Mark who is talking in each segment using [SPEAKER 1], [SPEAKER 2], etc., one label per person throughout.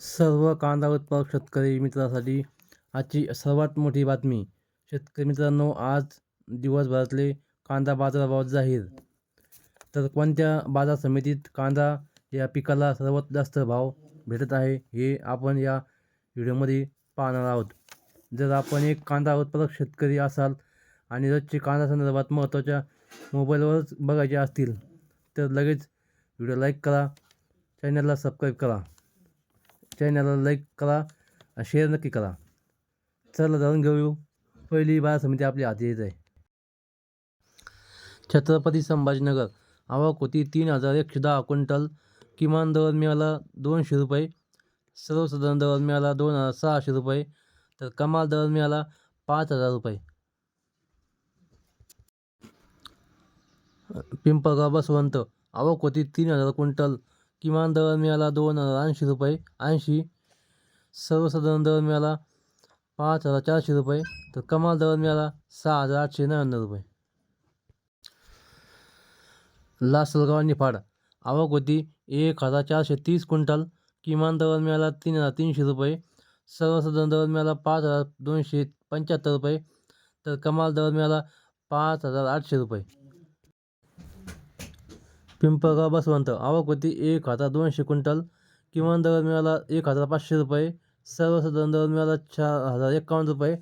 [SPEAKER 1] सर्व कांदा उत्पादक शेतकरी मित्रासाठी आजची सर्वात मोठी बातमी. शेतकरी मित्रांनो आज दिवसभरातले कांदा बाजारभाव जाहीर. तर कोणत्या बाजार समितीत कांदा या पिकाला सर्वात जास्त भाव भेटत आहे हे आपण या व्हिडिओमध्ये पाहणार आहोत. जर आपण एक कांदा उत्पादक शेतकरी असाल आणि रोजचे कांदा संदर्भात महत्त्वाच्या मोबाईलवरच बघायचे असतील तर लगेच व्हिडिओ लाईक करा चॅनलला सबस्क्राईब करा. चॅनलला लाईक करा शेअर नक्की करा. चला जाऊन घेऊ पहिली बाजार समिती आपली हाती येत आहे. छत्रपती संभाजीनगर. आवक होती तीन हजार एकशे दहा क्विंटल किमान दर मिळाला दोनशे रुपये. सर्वसाधारण दर मिळाला दोन हजार सहाशे रुपये. तर कमाल दर मिळाला पाच हजार रुपये. पिंपळगाव बसवंत. आवक होती तीन हजार क्विंटल किमान दर मिळाला दोन हजार ऐंशी रुपये. ऐंशी सर्वसाधारण दर मिळाला पाच हजार चारशे रुपये. तर कमाल दरम्याला मिळाला सहा हजार आठशे नव्याण्णव रुपये. लासलगाव निफाड. आवक होती एक हजार चारशे तीस क्विंटल. किमान दर मिळाला तीन हजार तीनशे रुपये. सर्वसाधारण दर मिळाला पाच हजार दोनशे पंच्याहत्तर रुपये. तर कमाल दरम्याला मिळाला पाच हजार आठशे रुपये. पिंपळगाव बसवंत. आवक होती एक हजार दोनशे क्विंटल. किमान दर मिळाला एक हजार पाचशे रुपये. सर्वसाधारण दर मिळाला चार हजार एकावन्न रुपये.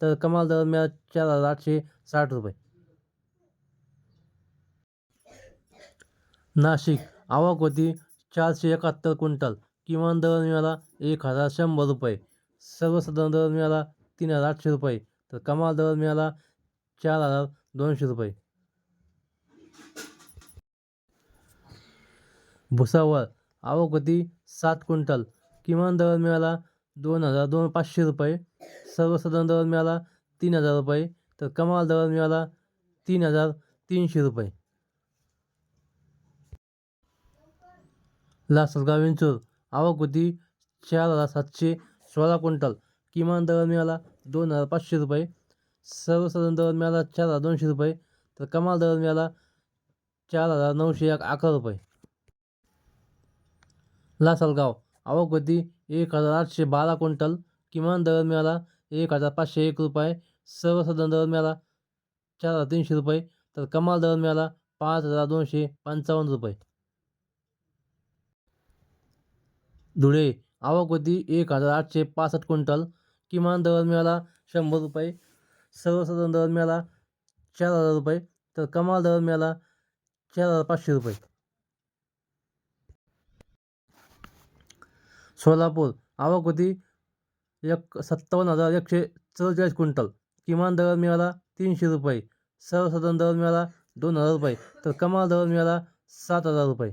[SPEAKER 1] तर कमाल दर मिळाला चार हजार आठशे साठ रुपये. नाशिक. आवक होती चारशे एकाहत्तर क्विंटल. किमान दर मिळाला एक हजार शंभर रुपये. सर्वसाधारण दर मिळाला तीन हजार आठशे रुपये. तर कमाल दर मिळाला चार हजार दोनशे रुपये. भुसावळ. आवक होती सात क्विंटल. किमान दर मिळाला दोन हजार दोन पाचशे रुपये. सर्वसाधारण दर मिळाला तीन हजार रुपये. तर कमाल दर मिळाला तीन हजार तीनशे रुपये. लासलगाव विंचूर. आवक होती चार हजार सातशे सोळा क्विंटल. किमान दर मिळाला दोन हजार पाचशे रुपये. सर्वसाधारण दर मिळाला चार हजार दोनशे रुपये. तर कमाल दर मिळाला चार हजार नऊशे एक अकरा रुपये. लासलगाव. आवक एक हजार आठशे बारा क्विंटल किमान दर मिळाला एक हजार पाचशे एक रुपये. सर्वसाधारण दर मिळाला चार हजार तीनशे रुपये. तर कमाल दर मिळाला पाच हजार दोनशे पंचावन्न रुपये. धुळे. आवक एक हजार आठशे पासष्ट क्विंटल किमान दर मिळाला शंभर रुपये. सर्वसाधारण दर मिळाला चार हजार रुपये. तर कमाल दर मिळाला चार हजार पाचशे रुपये. सोलापूर. आवक होती एक सत्तावन्न हजार एकशे चव्वेचाळीस क्विंटल. किमान दर मिळाला तीनशे रुपये. सर्वसाधारण दर मिळाला दोन हजार रुपये. तर कमाल दर मिळाला सात हजार रुपये.